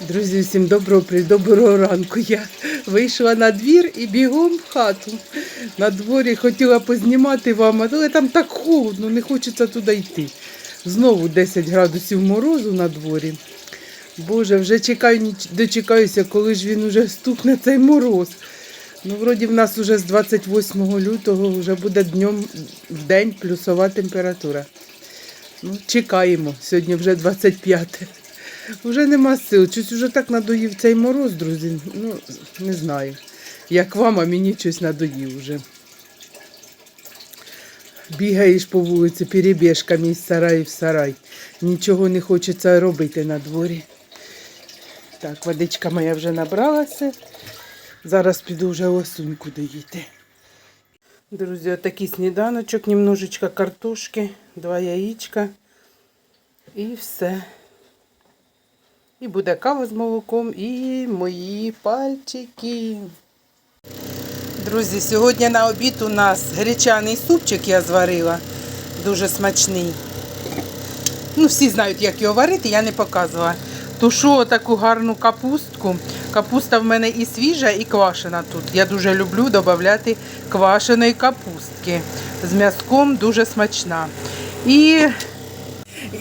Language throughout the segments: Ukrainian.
Друзі, всім доброго доброго ранку. Я вийшла на двір і бігом в хату. На дворі хотіла познімати вам, але там так холодно, не хочеться туди йти. Знову 10 градусів морозу на дворі. Боже, вже чекаю, дочекаюся, коли ж він уже стукне цей мороз. Ну, вроді в нас уже з 28 лютого вже буде днем в день плюсова температура. Ну, чекаємо. Сьогодні вже 25. Вже нема сил. Щось вже так надоїв цей мороз, друзі. Ну, не знаю. Як вам, а мені щось надоїв вже. Бігаєш по вулиці перебіжками із сараю в сарай. Нічого не хочеться робити на дворі. Так, водичка моя вже набралася. Зараз піду вже лосуньку доїти. Друзі, отакий сніданочок, немножечко картошки, два яєчка і все. І буде кава з молоком, і мої пальчики. Друзі, сьогодні на обід у нас гречаний супчик я зварила. Дуже смачний. Ну, всі знають, як його варити, я не показувала. Тушу таку гарну капустку. Капуста в мене і свіжа, і квашена тут. Я дуже люблю додати квашеної капустки. З м'язком дуже смачна. І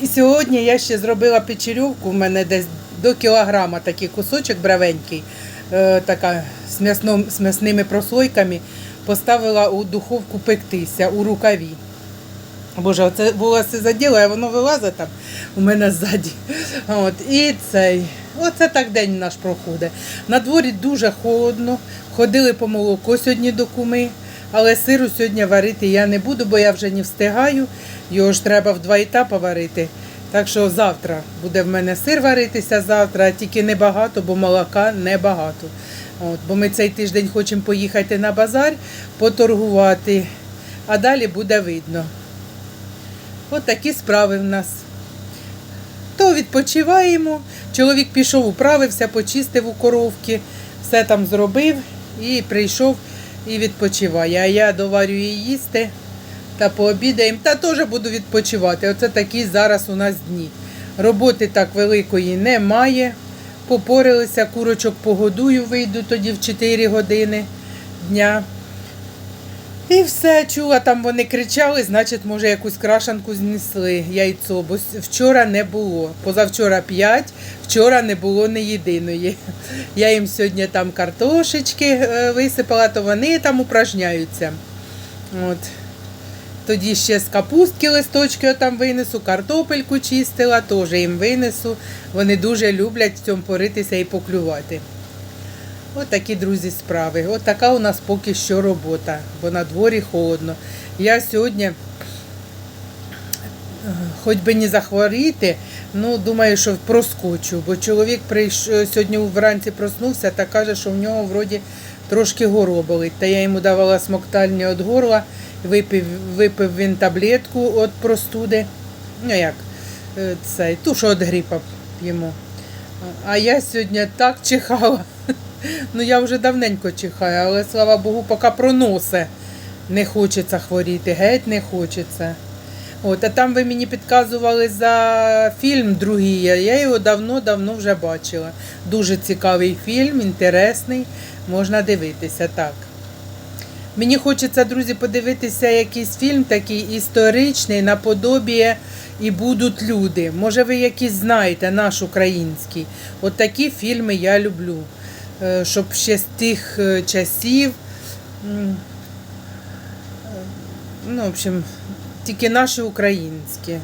і сьогодні я ще зробила печерівку, в мене десь до кілограма такий кусочок бравенький, е, така з, м'ясном, з м'ясними прослойками. Поставила у духовку пектися у рукаві. Боже, оце волосся заділо, а воно вилазить там у мене ззаді. От, і цей. Оце так день наш проходить. На дворі дуже холодно. Ходили по молоко сьогодні до куми, але сиру сьогодні варити я не буду, бо я вже не встигаю. Його ж треба в два етапи варити. Так що завтра буде в мене сир варитися завтра, тільки небагато, бо молока небагато. От, бо ми цей тиждень хочемо поїхати на базар, поторгувати, а далі буде видно. От такі справи в нас. То відпочиваємо. Чоловік пішов, управився, почистив у коровки, все там зробив і прийшов і відпочиває. А я доварюю їсти та пообідаємо, та теж буду відпочивати. Оце такі зараз у нас дні. Роботи так великої немає. Попорилися, курочок погодую, вийду тоді в 4 години дня. І все, чула, там вони кричали, значить, може, якусь крашанку знесли, яйцо, бо вчора не було. Позавчора 5, вчора не було ні єдиної. Я їм сьогодні там картошечки е, висипала, то вони там упражняються. От. Тоді ще з капустки листочки там винесу, картопельку чистила, теж їм винесу. Вони дуже люблять в цьому поритися і поклювати. От такі, друзі, справи. От така у нас поки що робота, бо на дворі холодно. Я сьогодні, е, хоч би не захворіти, ну думаю, що проскочу, бо чоловік прийшов сьогодні вранці проснувся та каже, що в нього вроді трошки горло болить. Та я йому давала смоктальні від горла, випив, випив він таблетку від простуди. Ну як, е, цей, ту, що від грипа йому. А я сьогодні так чихала. Ну я вже давненько чихаю, але слава Богу, поки проносе. Не хочеться хворіти, геть не хочеться. От, а там ви мені підказували за фільм другий. Я його давно-давно вже бачила. Дуже цікавий фільм, інтересний, можна дивитися так. Мені хочеться, друзі, подивитися якийсь фільм такий історичний, наподобі і будуть люди. Може, ви якісь знаєте, наш український. От такі фільми я люблю. Е, Щоб ще з тих е, часів. е, Ну, в общем, тільки наші українські.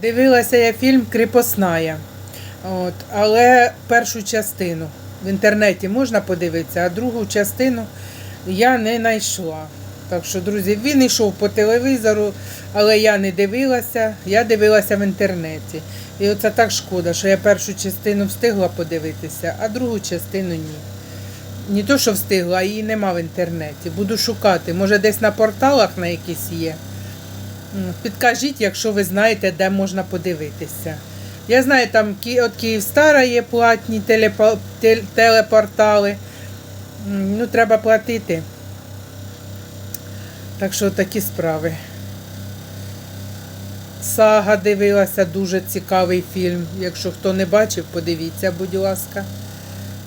Дивилася я фільм Кріпосная. Але першу частину в інтернеті можна подивитися, а другу частину я не знайшла. Так що, друзі, він йшов по телевізору, але я не дивилася, я дивилася в інтернеті. І оце так шкода, що я першу частину встигла подивитися, а другу частину ні. Не то, що встигла, а її нема в інтернеті. Буду шукати. Може, десь на порталах на якісь є. Підкажіть, якщо ви знаєте, де можна подивитися. Я знаю, там от Київстара є платні телепортали. Ну, треба платити. Так що такі справи. Сага дивилася, дуже цікавий фільм. Якщо хто не бачив, подивіться, будь ласка.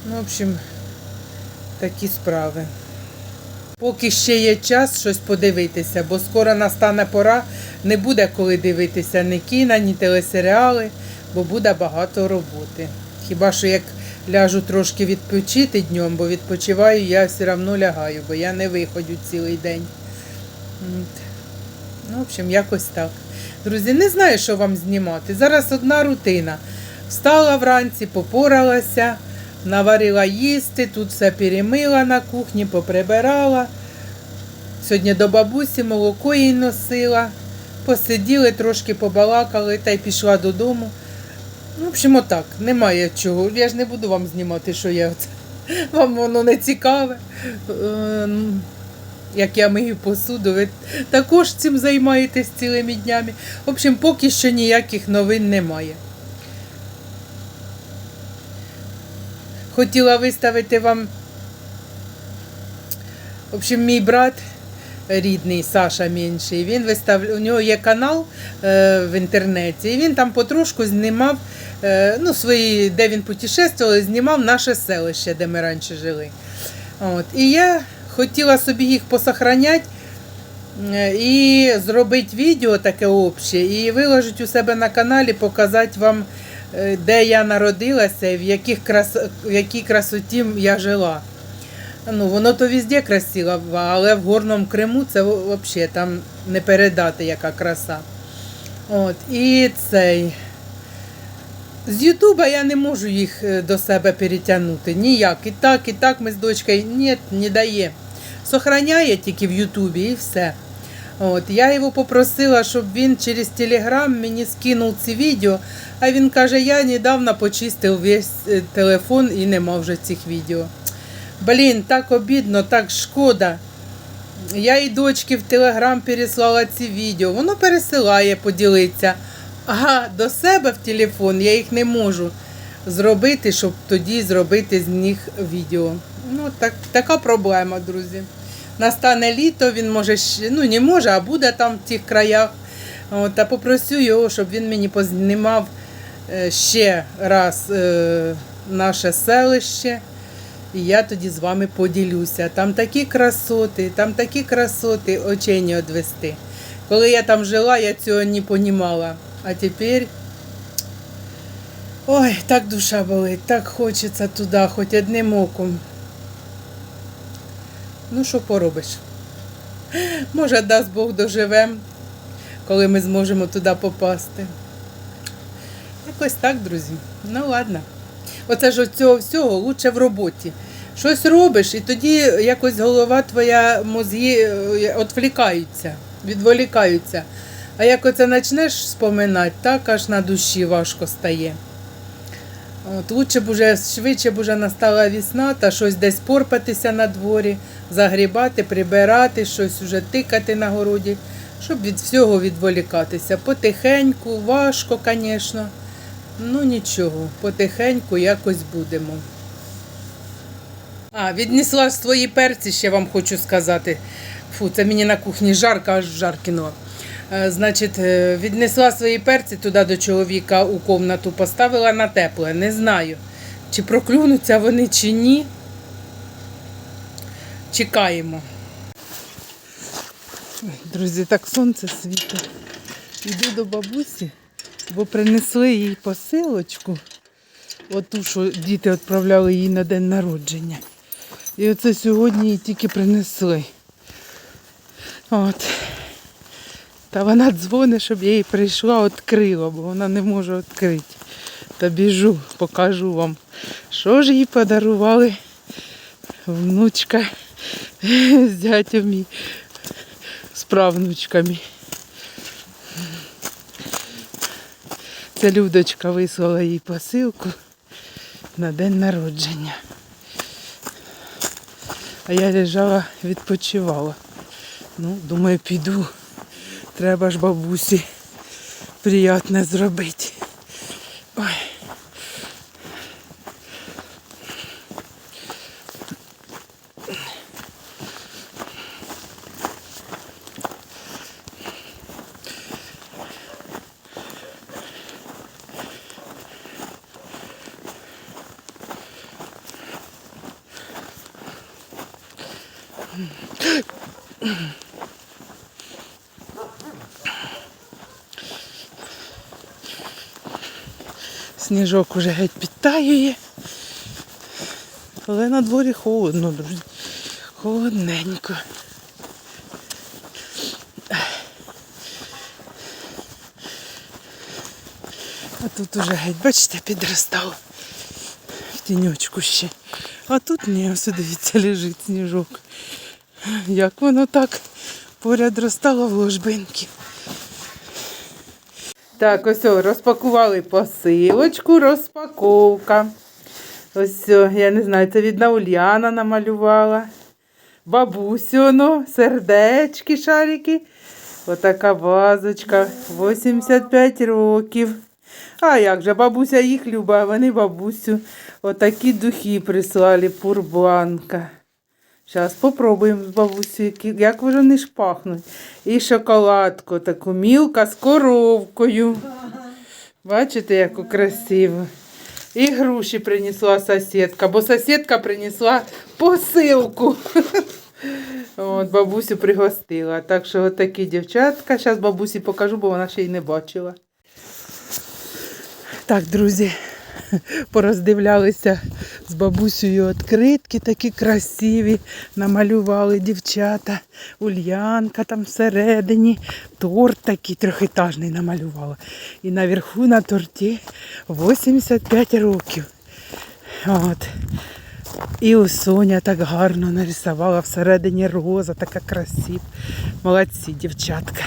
Ну, в общем, такі справи. Поки ще є час щось подивитися, бо скоро настане пора, не буде коли дивитися ні кіно, ні телесеріали, бо буде багато роботи. Хіба що як ляжу трошки відпочити днем, бо відпочиваю, я все одно лягаю, бо я не виходжу цілий день. Ну, в общем, якось так. Друзі, не знаю, що вам знімати. Зараз одна рутина. Встала вранці, попоралася, наварила їсти, тут все перемила на кухні, поприбирала. Сьогодні до бабусі молоко їй носила. Посиділи, трошки побалакали та й пішла додому. В общем, отак, немає чого. Я ж не буду вам знімати, що я оце. Вам воно не цікаве. Е, ну, Як я мию посуду, ви також цим займаєтесь цілими днями. В общем, поки що ніяких новин немає. Хотіла виставити вам. В общем, мій брат рідний, Саша менший, він вистав... у нього є канал е, в інтернеті, і він там потрошку знімав, е, ну, свої, де він путешествував, знімав наше селище, де ми раніше жили. От. І я хотіла собі їх посохраняти е, і зробити відео таке обще, і виложити у себе на каналі, показати вам, е, де я народилася і в, яких крас... в якій красоті я жила. Ну, воно то везде красиво, але в Горному Криму це взагалі там не передати, яка краса. От, і цей. З Ютуба я не можу їх е, до себе перетягнути. Ніяк. І так, і так ми з дочкою ні, не дає. Сохраняє тільки в Ютубі і все. От, я його попросила, щоб він через Телеграм мені скинув ці відео, а він каже, я недавно почистив весь е, телефон і нема вже цих відео. Блін, так обідно, так шкода. Я і дочки в Телеграм переслала ці відео. Воно пересилає, поділиться. А до себе в телефон я їх не можу зробити, щоб тоді зробити з них відео. Ну, так, така проблема, друзі. Настане літо, він може ну не може, а буде там в тих краях. От, а попросю його, щоб він мені познімав е, ще раз е, наше селище. І я тоді з вами поділюся. Там такі красоти, там такі красоти, очей не відвести. Коли я там жила, я цього не понімала. А тепер. Ой, так душа болить, так хочеться туди, хоч одним оком. Ну, що поробиш? Може, дасть Бог доживем, коли ми зможемо туди попасти. Якось так, друзі. Ну ладно. Оце ж цього всього лучше в роботі. Щось робиш, і тоді якось голова твоя мозги е, відвлікаються, відволікаються. А як оце почнеш споминати, так аж на душі важко стає. От, лучше б уже, швидше б уже настала весна, та щось десь порпатися на дворі, загрібати, прибирати, щось уже тикати на городі, щоб від всього відволікатися. Потихеньку, важко, звісно. Ну нічого, потихеньку якось будемо. А, віднесла свої перці, ще вам хочу сказати. Фу, це мені на кухні жарко, аж жар. Е, Значить, е, віднесла свої перці туди до чоловіка у комнату, поставила на тепле. Не знаю, чи проклюнуться вони, чи ні. Чекаємо. Друзі, так сонце світить. Іду до бабусі, бо принесли їй посилочку. Оту, що діти відправляли їй на день народження. І оце сьогодні їй тільки принесли. От. Та вона дзвонить, щоб я їй прийшла, відкрила, бо вона не може відкрити. Та біжу, покажу вам, що ж їй подарували внучка з зятям і з правнучками. Це Людочка вислала їй посилку на день народження. А я лежала, відпочивала. Ну, думаю, піду. Треба ж бабусі приятне зробити. Ой. Сніжок уже геть підтаює. Але на дворі холодно, друзі. Холодненько. А тут уже геть, бачите, підростало в тіньочку ще. А тут ні, ось дивіться, лежить сніжок. Як воно так поряд ростало в ложбинки. Так, ось розпакували посилочку, розпаковка. Ось, я не знаю, це відна Ульяна намалювала. Бабусю, сердечки, шарики. Отака вазочка, 85 років. А як же, бабуся їх любить, вони бабусю. Отакі духи прислали, пурбланка. Зараз попробуємо з бабусю, як вони ж пахнуть. І шоколадку, таку мілка з коровкою. Бачите, яку красиво. І груші принесла сусідка, бо сусідка принесла посилку. От, бабусю пригостила. Так що от такі дівчатка. Зараз бабусі покажу, бо вона ще й не бачила. Так, друзі, пороздивлялися з бабусею відкритки такі красиві. Намалювали дівчата. Ульянка там всередині. Торт такий трьохетажний намалювала. І наверху на торті 85 років. От. І у Соня так гарно нарисувала всередині роза, така красива. Молодці, дівчатка.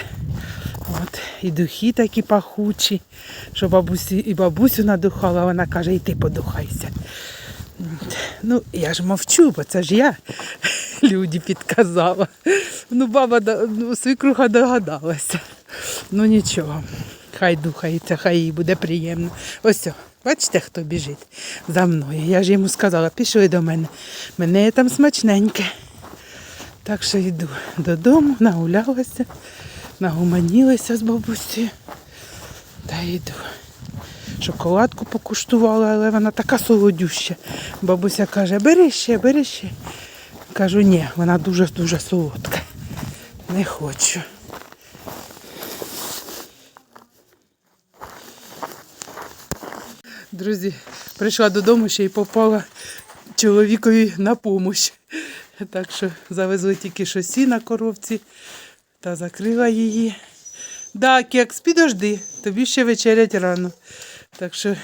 От. І духи такі пахучі, що бабусі і бабусю надухала, вона каже, і ти подухайся. Ну, я ж мовчу, бо це ж я люди підказала. Ну, баба ну, свікруха догадалася. Ну нічого, хай духається, хай їй буде приємно. Ось, бачите, хто біжить за мною. Я ж йому сказала, пішли до мене. Мене там смачненьке. Так що йду додому, нагулялася, нагуманілася з бабусею. Та йду. Шоколадку покуштувала, але вона така солодюща. Бабуся каже, бери ще, бери ще. Кажу, ні, вона дуже-дуже солодка. Не хочу. Друзі, прийшла додому ще й попала чоловікові на помощь. Так що завезли тільки що сіна коровці та закрила її. Да, кекс, підожди, тобі ще вечерять рано. Так що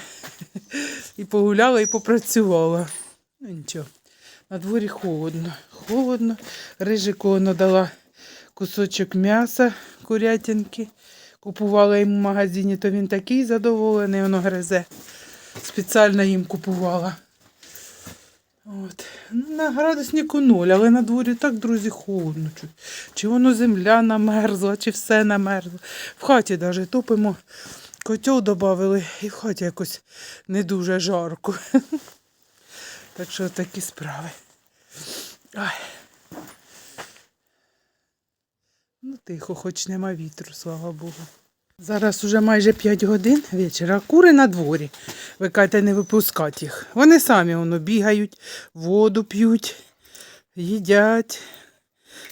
і погуляла, і попрацювала. Ну нічого. На дворі холодно. Холодно. Рижику надала кусочок м'яса, курятинки. Купувала йому в магазині, то він такий задоволений, воно гризе. Спеціально їм купувала. От. На градуснику нуль, але на дворі так, друзі, холодно. Чи воно земля намерзла, чи все намерзло. В хаті навіть топимо, котел додали, і в хаті якось не дуже жарко. Так що такі справи. Ай. Ну, тихо, хоч нема вітру, слава Богу. Зараз уже майже 5 годин вечора, кури на дворі. Ви не випускати їх. Вони самі воно бігають, воду п'ють, їдять,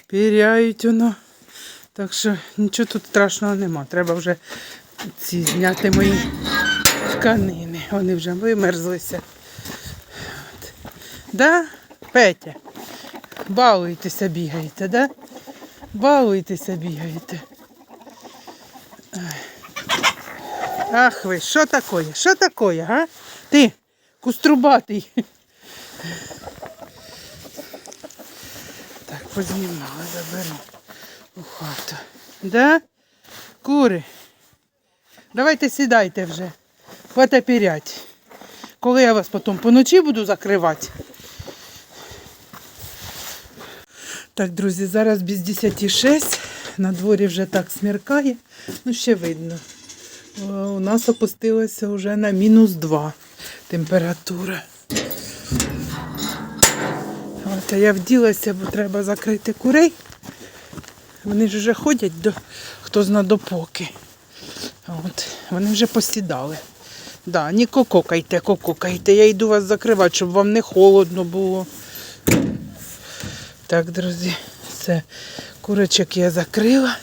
піряють воно. Так що нічого тут страшного нема. Треба вже ці зняти мої тканини. Вони вже вимерзлися. От. Да, Петя? Балуєтеся, бігаєте, да? Балуєтеся, бігаєте. Ах ви, що такое? Що такое, га? Ти, куструбатий. Так, познімала, заберу у хату. Да? Кури. Давайте сідайте вже. Хвата пірять. Коли я вас потім поночі буду закривати. Так, друзі, зараз без 10.06. На дворі вже так смеркає. Ну, ще видно. У нас опустилося вже на мінус 2 температура. От, я вділася, бо треба закрити курей. Вони ж вже ходять до хто зна допоки. От, вони вже посідали. Да, не кококайте, кококайте. Я йду вас закривати, щоб вам не холодно було. Так, друзі, це курочок я закрила.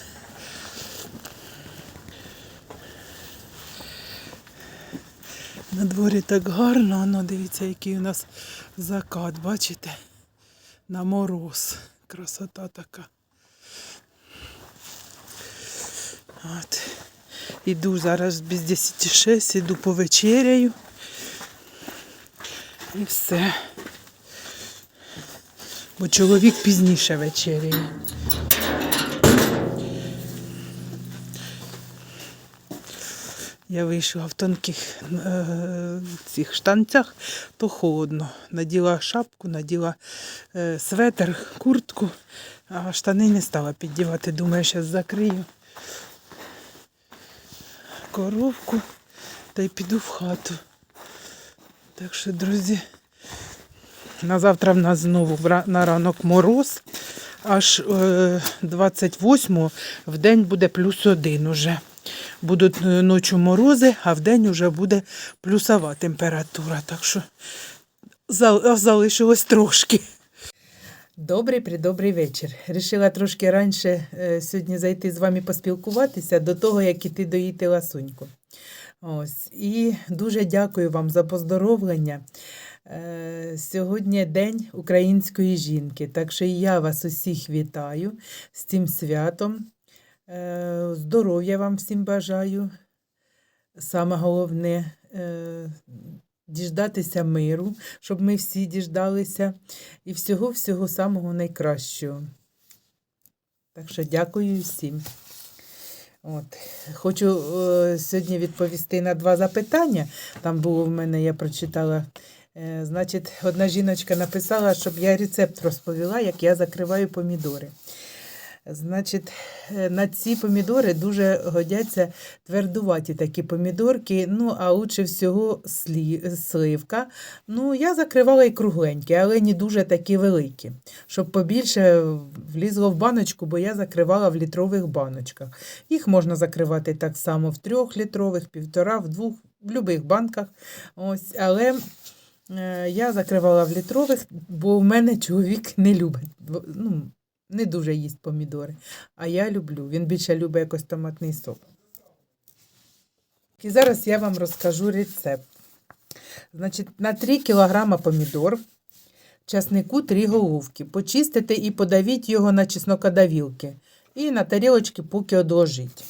На дворі так гарно, ну дивіться, який у нас закат, бачите? На мороз. Красота така. От. Іду зараз без 10 6, іду повечеряю. І все. Бо чоловік пізніше вечеряє. Я вийшла в тонких е, цих штанцях, то холодно. Наділа шапку, наділа е, светр, куртку, а штани не стала піддівати. Думаю, зараз закрию коровку та й піду в хату. Так що, друзі, на завтра в нас знову на ранок мороз. Аж е, 28-го в день буде плюс один уже. Будуть е, ночі морози, а в день вже буде плюсова температура. Так що залишилось трошки. Добрий придобрий вечір. Рішила трошки раніше е, сьогодні зайти з вами поспілкуватися до того, як іти доїти ласуньку. Ось. І дуже дякую вам за поздоровлення. Е, Сьогодні День української жінки, так що я вас усіх вітаю з цим святом. Е, Здоров'я вам всім бажаю. Саме головне е, діждатися миру, щоб ми всі діждалися, і всього-всього самого найкращого. Так що дякую всім. От. Хочу сьогодні відповісти на два запитання. Там було в мене, я прочитала. Е, значить, одна жіночка написала, щоб я рецепт розповіла, як я закриваю помідори. Значить, е, на ці помідори дуже годяться твердуваті такі помідорки, ну, а лучше всього сливка. Ну, я закривала і кругленькі, але не дуже такі великі, щоб побільше влізло в баночку, бо я закривала в літрових баночках. Їх можна закривати так само в трьохлітрових, півтора, в двох, в будь-яких банках. Ось, але я закривала в літрових, бо в мене чоловік не любить. Ну, не дуже їсть помідори. А я люблю. Він більше любить якось томатний сок. І зараз я вам розкажу рецепт. Значить, на 3 кг помідор, часнику 3 головки. Почистите і подавіть його на чеснокодавілки. І на тарілочки поки одложіть.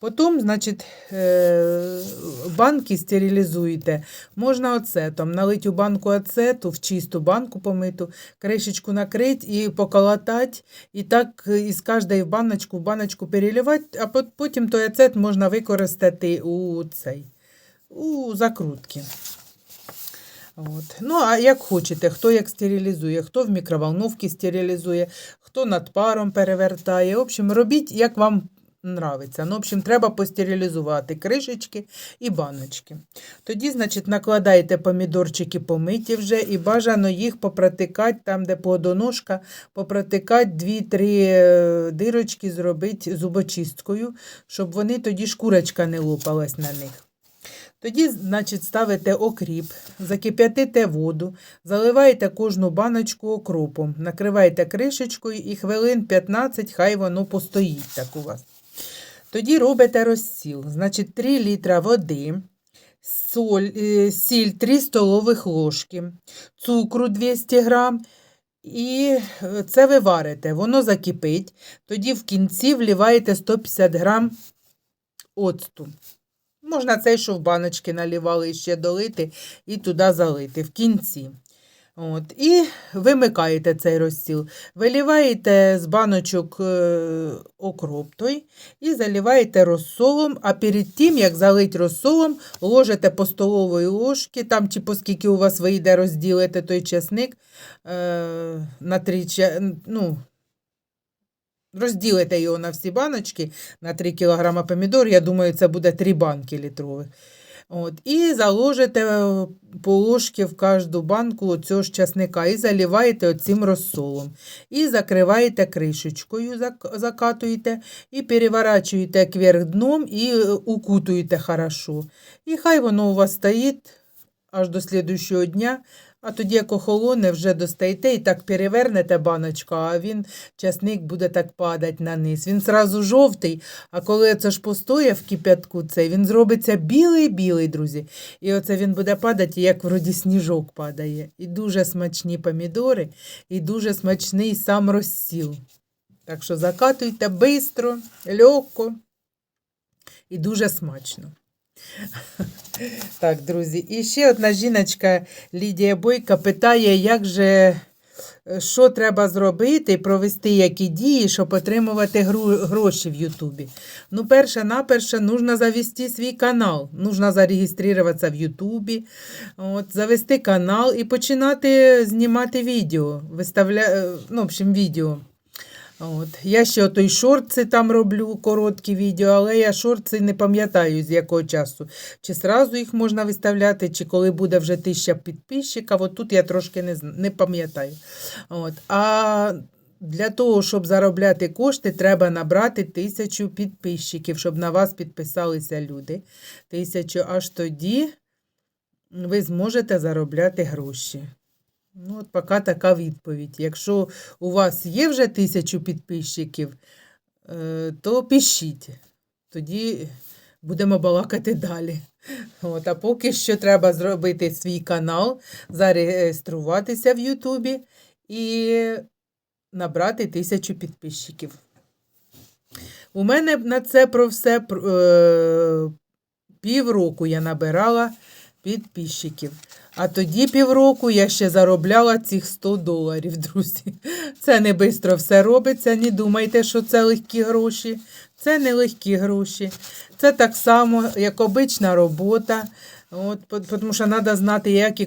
Потім, значить, е, банки стерилізуєте. Можна оцетом. Налить у банку оцету, в чисту банку помиту, кришечку накрити і поколотати. І так із кожної баночку в баночку переливати, а потім той оцет можна використати у цей, у закрутки. От. Ну, а як хочете, хто як стерилізує, хто в мікроволновці стерилізує, хто над паром перевертає. В общем, робіть, як вам нравиться. Ну, в общем, треба постерилізувати кришечки і баночки. Тоді, значить, накладаєте помідорчики помиті вже і бажано їх попротикати там, де плодоножка, попротикати 2-3 е, дирочки, зробити зубочисткою, щоб вони тоді шкурочка не лопалась на них. Тоді, значить, ставите окріп, закип'ятите воду, заливаєте кожну баночку окропом, накриваєте кришечкою і хвилин 15 хай воно постоїть так у вас. Тоді робите розсіл. Значить, 3 літра води, соль, е, сіль 3 столових ложки, цукру 200 грам. І е, це ви варите, воно закипить. Тоді в кінці вливаєте 150 грам оцту. Можна цей, що в баночки налівали, ще долити і туди залити в кінці. От. І вимикаєте цей розсіл. Виліваєте з баночок е, окроп той і заливаєте розсолом, а перед тим, як залить розсолом, ложите по столової ложки, там чи по скільки у вас вийде, розділите той чесник е, на три, ну, Розділите його на всі баночки на 3 кг помідор. Я думаю, це буде 3 банки літрових. От, і заложите положки по ложці в кожну банку цього ж і заливаєте оцим розсолом. І закриваєте кришечкою, закатуєте і переворачуєте кверх дном і е, укутуєте хорошо. І хай воно у вас стоїть аж до слідчого дня. А тоді, як охолоне, вже достаєте і так перевернете баночку, а він, часник буде так падати на низ. Він зразу жовтий, а коли це ж постоє в кип'ятку, цей, він зробиться білий-білий, друзі. І оце він буде падати, як вроді сніжок падає. І дуже смачні помідори, і дуже смачний сам розсіл. Так що закатуйте швидко, легко і дуже смачно. Так, друзі, і ще одна жіночка Лідія Бойка питає, як же, е, що треба зробити, провести які дії, щоб отримувати гроші в Ютубі. Ну, перше наперше, нужно завести свій канал. Нужно зареєструватися в Ютубі, от, завести канал і починати знімати відео. Виставля... е, Ну, в общем, відео. От. Я ще той шорти там роблю, короткі відео, але я шорти не пам'ятаю з якого часу. Чи зразу їх можна виставляти, чи коли буде вже тисяча підписчиків. От тут я трошки не, не пам'ятаю. От. А для того, щоб заробляти кошти, треба набрати тисячу підписчиків, щоб на вас підписалися люди. Тисячу, аж тоді ви зможете заробляти гроші. Ну, от поки така відповідь. Якщо у вас є вже тисячу підписчиків, е, то пишіть. Тоді будемо балакати далі. От, а поки що треба зробити свій канал, зареєструватися в Ютубі і набрати тисячу підписчиків. У мене на це про все е, півроку я набирала підписчиків. А тоді півроку я ще заробляла цих 100 доларів, друзі. Це не швидко все робиться. Не думайте, що це легкі гроші. Це не легкі гроші. Це так само, як обична робота. От, тому що треба знати, як і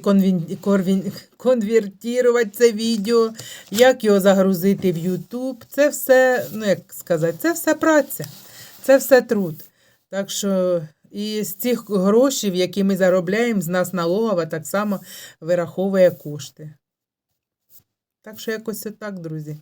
конвертувати це відео, як його загрузити в YouTube. Це все, ну як сказати, це все праця, це все труд. Так що і з цих грошей, які ми заробляємо, з нас налогова так само вираховує кошти. Так що якось отак, друзі.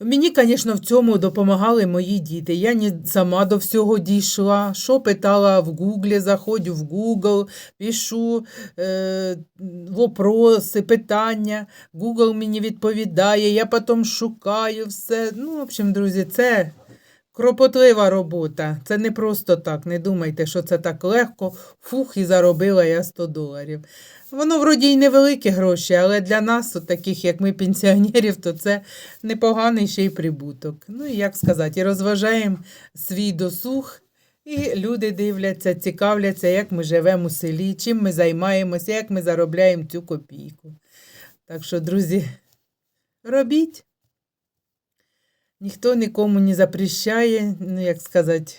Мені, звісно, в цьому допомагали мої діти. Я не сама до всього дійшла. Що питала в Гуглі, заходжу в Google, пишу е, вопроси, питання. Google мені відповідає, я потім шукаю все. Ну, в общем, друзі, це кропотлива робота. Це не просто так. Не думайте, що це так легко. Фух, і заробила я 100 доларів. Воно вроді й невеликі гроші, але для нас, от таких як ми, пенсіонерів, то це непоганий ще й прибуток. Ну як сказати, розважаємо свій досуг. І люди дивляться, цікавляться, як ми живемо у селі, чим ми займаємося, як ми заробляємо цю копійку. Так що, друзі, робіть. Ніхто нікому не запрещає, ну як сказати,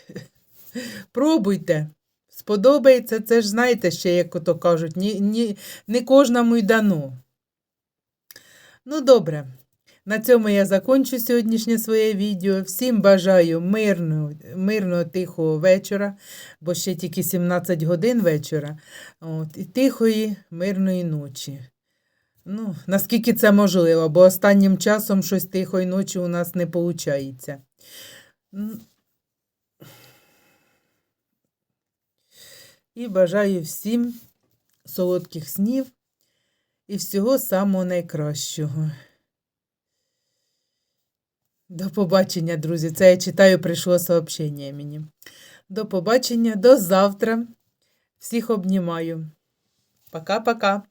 пробуйте. Сподобається, це ж знаєте ще, як ото кажуть, ні, ні, не кожному й дано. Ну, добре. На цьому я закончу сьогоднішнє своє відео. Всім бажаю мирного, мирного тихого вечора, бо ще тільки 17 годин вечора. От, і тихої, мирної ночі. Ну, наскільки це можливо, бо останнім часом щось тихої ночі у нас не виходить. І бажаю всім солодких снів і всього самого найкращого. До побачення, друзі. Це я читаю, прийшло сообщення мені. До побачення, до завтра. Всіх обнімаю. Пока-пока.